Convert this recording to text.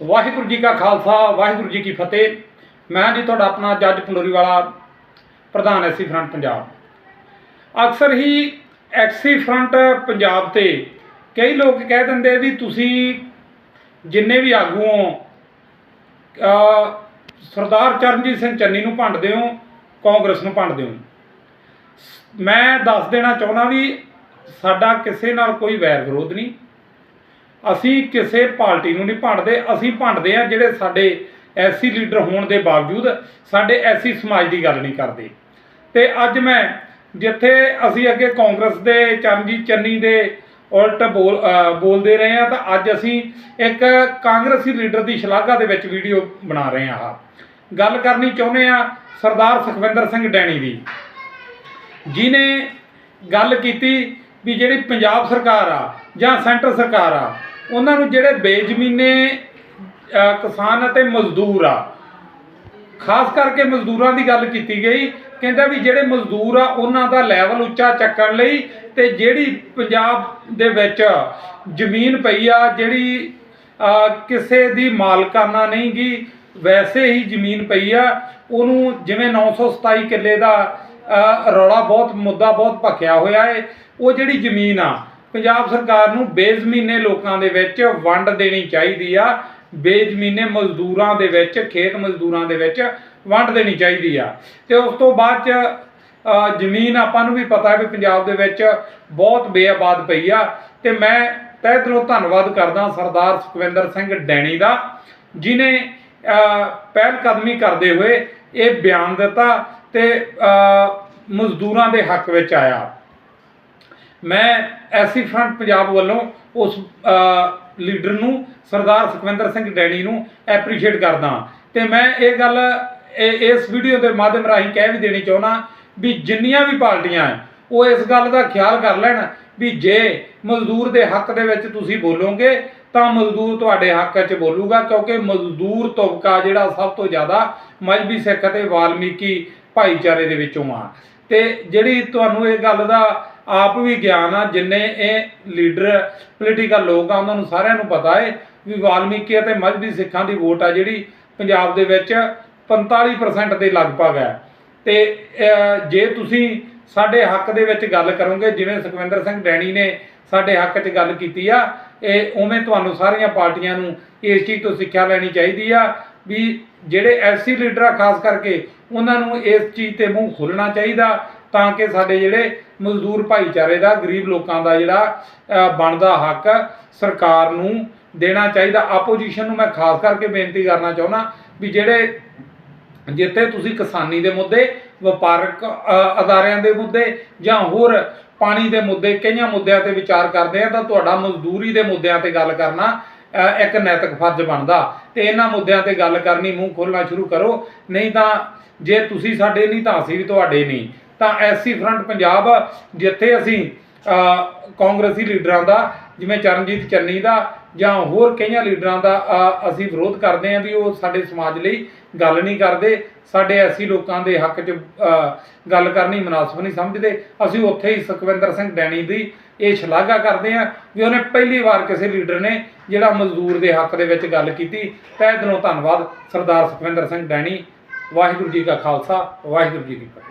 ਵਾਹਿਗੁਰੂ ਜੀ ਕਾ ਖਾਲਸਾ, ਵਾਹਿਗੁਰੂ ਜੀ ਕੀ ਫਤਿਹ। ਮੈਂ ਜੀ ਤੁਹਾਡਾ ਆਪਣਾ ਜੱਜ ਪੰਡੋਰੀ ਵਾਲਾ ਪ੍ਰਧਾਨ ਐਸੀ ਫਰੰਟ ਪੰਜਾਬ। ਅਕਸਰ ਹੀ ਐਕਸੀ ਫਰੰਟ ਪੰਜਾਬ ਤੇ ਕਈ ਲੋਕ ਕਹਿ ਦਿੰਦੇ ਵੀ ਤੁਸੀਂ ਜਿੰਨੇ ਵੀ ਆਗੂ ਹੋ ਸਰਦਾਰ ਚਰਨਜੀਤ ਸਿੰਘ ਚੰਨੀ ਨੂੰ ਭੰਡਦੇ ਹੋ, ਕਾਂਗਰਸ ਨੂੰ ਭੰਡਦੇ ਹੋ। ਮੈਂ ਦੱਸ ਦੇਣਾ ਚਾਹੁੰਦਾ ਵੀ ਸਾਡਾ ਕਿਸੇ ਨਾਲ ਕੋਈ ਵੈਰ ਵਿਰੋਧ ਨਹੀਂ। ਅਸੀਂ ਕਿਸੇ ਪਾਰਟੀ ਨੂੰ ਨਹੀਂ ਭੰਡਦੇ, ਅਸੀਂ ਭੰਡਦੇ ਆ ਜਿਹੜੇ ਸਾਡੇ ਐਸੀ ਲੀਡਰ ਹੋਣ ਦੇ ਬਾਵਜੂਦ ਸਾਡੇ ਐਸੀ ਸਮਾਜ ਦੀ ਗੱਲ ਨਹੀਂ ਕਰਦੇ। ਤੇ ਅੱਜ ਮੈਂ ਜਿੱਥੇ ਅਸੀਂ ਅੱਗੇ ਕਾਂਗਰਸ ਦੇ, ਚਰਨਜੀਤ ਚੰਨੀ ਦੇ ਉਲਟ ਬੋਲ ਬੋਲਦੇ ਰਹੇ ਆ ਤਾਂ ਅੱਜ ਅਸੀਂ ਇੱਕ ਕਾਂਗਰਸੀ ਲੀਡਰ ਦੀ ਸ਼ਲਾਘਾ ਦੇ ਵਿੱਚ ਵੀਡੀਓ ਬਣਾ ਰਹੇ ਆ ਆਹ ਗੱਲ ਕਰਨੀ ਚਾਹੁੰਦੇ ਆ ਸਰਦਾਰ ਸੁਖਵਿੰਦਰ ਸਿੰਘ ਡੈਣੀ ਦੀ। ਜਿਨੇ ਗੱਲ ਕੀਤੀ ਵੀ ਜਿਹੜੀ ਪੰਜਾਬ ਸਰਕਾਰ ਆ ਜਾਂ ਸੈਂਟਰ ਸਰਕਾਰ ਆ, ਉਹਨਾਂ ਨੂੰ ਜਿਹੜੇ ਬੇਜ਼ਮੀਨੇ ਕਿਸਾਨ ਅਤੇ ਮਜ਼ਦੂਰ ਆ, ਖਾਸ ਕਰਕੇ ਮਜ਼ਦੂਰਾਂ ਦੀ ਗੱਲ ਕੀਤੀ ਗਈ, ਕਹਿੰਦਾ ਵੀ ਜਿਹੜੇ ਮਜ਼ਦੂਰ ਆ, ਉਹਨਾਂ ਦਾ ਲੈਵਲ ਉੱਚਾ ਚੱਕਣ ਲਈ ਤੇ ਜਿਹੜੀ ਪੰਜਾਬ ਦੇ ਵਿੱਚ ਜ਼ਮੀਨ ਪਈ ਆ, ਜਿਹੜੀ ਕਿਸੇ ਦੀ ਮਾਲਕਾਨਾ ਨਹੀਂ ਗੀ ਵੈਸੇ ਹੀ ਜ਼ਮੀਨ ਪਈ ਆ, ਉਹਨੂੰ ਜਿਵੇਂ 927 ਕਿੱਲੇ ਦਾ ਰੌਲਾ ਬਹੁਤ, ਮੁੱਦਾ ਬਹੁਤ ਭਖਿਆ ਹੋਇਆ ਏ, ਉਹ ਜਿਹੜੀ ਜ਼ਮੀਨ ਆ ਪੰਜਾਬ ਸਰਕਾਰ ਨੂੰ ਬੇਜ਼ਮੀਨੇ ਲੋਕਾਂ ਦੇ ਵਿੱਚ ਵੰਡ ਦੇਣੀ ਚਾਹੀਦੀ ਆ। ਬੇਜ਼ਮੀਨੇ ਮਜ਼ਦੂਰਾਂ ਦੇ ਵਿੱਚ ਖੇਤ ਮਜ਼ਦੂਰਾਂ ਦੇ ਵਿੱਚ ਵੰਡ ਦੇਣੀ ਚਾਹੀਦੀ ਆ। ਤੇ ਉਸ ਤੋਂ ਬਾਅਦ ਚ ਜ਼ਮੀਨ ਆਪਾਂ ਨੂੰ ਵੀ ਪਤਾ ਹੈ ਵੀ ਪੰਜਾਬ ਦੇ ਵਿੱਚ ਬਹੁਤ ਬੇਆਬਾਦ ਪਈ ਆ। ਤੇ ਮੈਂ ਤਹਿ ਦਿਲੋਂ ਧੰਨਵਾਦ ਕਰਦਾ ਸਰਦਾਰ ਸੁਖਵਿੰਦਰ ਸਿੰਘ ਡੈਣੀ ਦਾ ਜਿਨੇ ਅ, ਪਹਿਲ ਕਦਮੀ ਕਰਦੇ ਹੋਏ ਇਹ ਬਿਆਨ ਦਿੱਤਾ ਤੇ ਮਜ਼ਦੂਰਾਂ ਦੇ ਹੱਕ ਵਿੱਚ ਆਇਆ। ਮੈਂ ਐਸੀ ਫਰੰਟ ਪੰਜਾਬ ਵੱਲੋਂ ਉਸ ਲੀਡਰ ਨੂੰ, ਸਰਦਾਰ ਸੁਖਵਿੰਦਰ ਸਿੰਘ ਡੈਣੀ ਨੂੰ ਐਪਰੀਸ਼ੀਏਟ ਕਰਦਾ ਤੇ ਮੈਂ ਇਹ ਗੱਲ, ਇਹ- ਇਸ ਵੀਡੀਓ ਦੇ ਮਾਧਿਅਮ ਰਾਹੀਂ ਕਹਿ ਵੀ ਦੇਣੀ ਚਾਹੁੰਦਾ ਵੀ ਜਿੰਨੀਆਂ ਵੀ ਪਾਰਟੀਆਂ ਉਹ ਇਸ ਗੱਲ ਦਾ ਖਿਆਲ ਕਰ ਲੈਣ ਵੀ ਜੇ ਮਜ਼ਦੂਰ ਦੇ ਹੱਕ ਦੇ ਵਿੱਚ ਤੁਸੀਂ ਬੋਲੋਗੇ, ਤਾਂ ਮਜ਼ਦੂਰ ਤੁਹਾਡੇ ਹੱਕ 'ਚ ਬੋਲੂਗਾ, ਕਿਉਂਕਿ ਮਜ਼ਦੂਰ ਤਬਕਾ ਜਿਹੜਾ ਸਭ ਤੋਂ ਜ਼ਿਆਦਾ ਮਜਬੀ ਸਿੱਖ ਅਤੇ ਵਾਲਮੀਕੀ ਭਾਈਚਾਰੇ ਦੇ ਵਿੱਚੋਂ ਆ। ਤੇ ਜਿਹੜੀ ਤੁਹਾਨੂੰ ਇਹ ਗੱਲ ਦਾ ਆਪ ਵੀ ਗਿਆਨ ਆ, ਜਿੰਨੇ ਇਹ ਲੀਡਰ ਪੋਲੀਟੀਕਲ ਲੋਕ ਆ, ਉਹਨਾਂ ਨੂੰ ਸਾਰਿਆਂ ਨੂੰ ਪਤਾ ਹੈ ਵੀ ਵਾਲਮੀਕੀ ਅਤੇ ਮਜਬੀ ਸਿੱਖਾਂ ਦੀ ਵੋਟ ਆ ਜਿਹੜੀ ਪੰਜਾਬ ਦੇ ਵਿੱਚ 45% ਦੇ ਲਗਭਗ ਹੈ ਤੇ ਜੇ ਤੁਸੀਂ ਸਾਡੇ ਹੱਕ ਦੇ ਵਿੱਚ ਗੱਲ ਕਰੋਗੇ, ਜਿਵੇਂ ਸੁਖਵਿੰਦਰ ਸਿੰਘ ਡੈਣੀ ਨੇ ਸਾਡੇ ਹੱਕ 'ਚ ਗੱਲ ਕੀਤੀ ਆ, ਇਹ ਉਵੇਂ ਤੁਹਾਨੂੰ ਸਾਰੀਆਂ ਪਾਰਟੀਆਂ ਨੂੰ ਇਸ ਚੀਜ਼ ਤੋਂ ਸਿੱਖਿਆ ਲੈਣੀ ਚਾਹੀਦੀ ਆ ਵੀ ਜਿਹੜੇ ਐਸੀ ਲੀਡਰ ਆ, ਖਾਸ ਕਰਕੇ ਉਹਨਾਂ ਨੂੰ ਇਸ ਚੀਜ਼ ਤੇ ਮੂੰਹ ਖੋਲਣਾ ਚਾਹੀਦਾ ਤਾਂ ਕਿ ਸਾਡੇ ਜਿਹੜੇ ਮਜ਼ਦੂਰ ਭਾਈਚਾਰੇ ਦਾ, ਗਰੀਬ ਲੋਕਾਂ ਦਾ ਜਿਹੜਾ ਬਣਦਾ ਹੱਕ ਸਰਕਾਰ ਨੂੰ ਦੇਣਾ ਚਾਹੀਦਾ। ਆਪੋਜੀਸ਼ਨ ਨੂੰ ਮੈਂ ਖਾਸ ਕਰਕੇ ਬੇਨਤੀ ਕਰਨਾ ਚਾਹੁੰਦਾ ਵੀ ਜਿਹੜੇ ਜਿੱਥੇ ਤੁਸੀਂ ਕਿਸਾਨੀ ਦੇ ਮੁੱਦੇ, ਵਪਾਰਕ ਅਦਾਰਿਆਂ ਦੇ ਮੁੱਦੇ ਜਾਂ ਹੋਰ ਪਾਣੀ ਦੇ ਮੁੱਦੇ, ਕਈਆਂ ਮੁੱਦਿਆਂ ਤੇ ਵਿਚਾਰ ਕਰਦੇ ਆ, ਤਾਂ ਤੁਹਾਡਾ ਮਜ਼ਦੂਰੀ ਦੇ ਮੁੱਦਿਆਂ ਤੇ ਗੱਲ ਕਰਨਾ ਇੱਕ ਨੈਤਿਕ ਫਰਜ਼ ਬਣਦਾ। ਤੇ ਇਹਨਾਂ ਮੁੱਦਿਆਂ ਤੇ ਗੱਲ ਕਰਨੀ, ਮੂੰਹ ਖੋਲਣਾ ਸ਼ੁਰੂ ਕਰੋ। ਨਹੀਂ ਤਾਂ ਜੇ ਤੁਸੀਂ ਸਾਡੇ ਨਹੀਂ, ਤਾਂ ਅਸੀਂ ਵੀ ਤੁਹਾਡੇ ਨਹੀਂ। ਤਾਂ ਐਸੀ ਫਰੰਟ ਪੰਜਾਬ, ਜਿੱਥੇ ਅਸੀਂ ਕਾਂਗਰਸੀ ਲੀਡਰਾਂ ਦਾ, ਜਿਵੇਂ ਚਰਨਜੀਤ ਚੰਨੀ ਦਾ ਜਾਂ ਹੋਰ ਕਈਆਂ ਲੀਡਰਾਂ ਦਾ ਅਸੀਂ ਵਿਰੋਧ ਕਰਦੇ ਆਂ ਵੀ ਉਹ ਸਾਡੇ ਸਮਾਜ ਲਈ ਗੱਲ ਨਹੀਂ ਕਰਦੇ, ਸਾਡੇ ਐਸੀ ਲੋਕਾਂ ਦੇ ਹੱਕ 'ਚ ਗੱਲ ਕਰਨੀ ਮناسب ਨਹੀਂ ਸਮਝਦੇ। ਅਸੀਂ ਉੱਥੇ ਹੀ ਸੁਖਵਿੰਦਰ ਸਿੰਘ ਡੈਣੀ ਦੀ ਇਹ ਸ਼ਲਾਘਾ ਕਰਦੇ ਆਂ ਵੀ ਉਹਨੇ ਪਹਿਲੀ ਵਾਰ ਕਿਸੇ ਲੀਡਰ ਨੇ ਜਿਹੜਾ ਮਜ਼ਦੂਰ ਦੇ ਹੱਕ ਦੇ ਵਿੱਚ ਗੱਲ ਕੀਤੀ। ਤੈ ਦਿਲੋਂ ਧੰਨਵਾਦ ਸਰਦਾਰ ਸੁਖਵਿੰਦਰ ਸਿੰਘ ਡੈਣੀ। ਵਾਹਿਗੁਰੂ ਜੀ ਕਾ ਖਾਲਸਾ, ਵਾਹਿਗੁਰੂ ਜੀ ਕੀ ਫਤਿਹ।